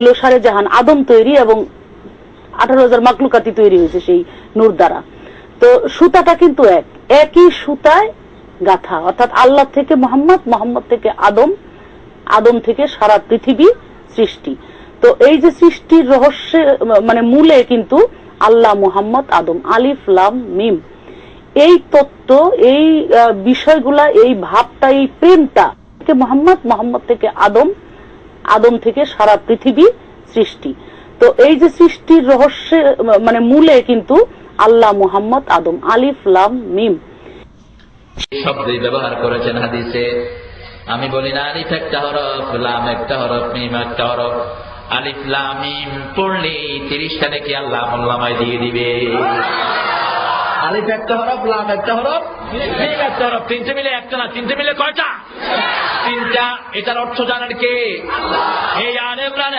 ছিল সারে জাহান আদম তৈরি এবং আঠারো হাজার মাকলুকাতি তৈরি হয়েছে সেই নূর দ্বারা। তো সুতাটা কিন্তু এক। একই সুতায় গাথা। অর্থাৎ আল্লাহ থেকে মোহাম্মদ মোহাম্মদ থেকে আদম আদম থেকে সারা পৃথিবী সৃষ্টি। তো এই যে সৃষ্টির রহস্যে মানে মূলে কিন্তু আল্লাহ মোহাম্মদ, আদম, আলিফ, লাম, মিম। এই তত্ত্ব, এই বিষয়গুলা, এই ভাবটা, এই প্রেমটা মোহাম্মদ মোহাম্মদ থেকে আদম আদম থেকে সারা পৃথিবী সৃষ্টি। তো এই যে সৃষ্টির রহস্যে মানে মূলে কিন্তু আল্লাহ মোহাম্মদ আদম। আলিফ, লাম, মিম। শব্দই ব্যবহার করেছেন হাদিসে। আমি বলি না, আলিফ একটা হরফ, লাম একটা হরফ, মিম একটা হরফ। আলিফ, লাম, মিম পড়লে তিরিশটা নাকি আল্লাহ মোল্লামায় দিয়ে দিবে। আলিফ একটা হরফ, লাম একটা হরফ, মিম একটা হরফ। তিনটে মিলে একটা না, তিনটে মিলে কয়টা? তিনটা এটার অর্থ জানেন কে? এই আলেমরা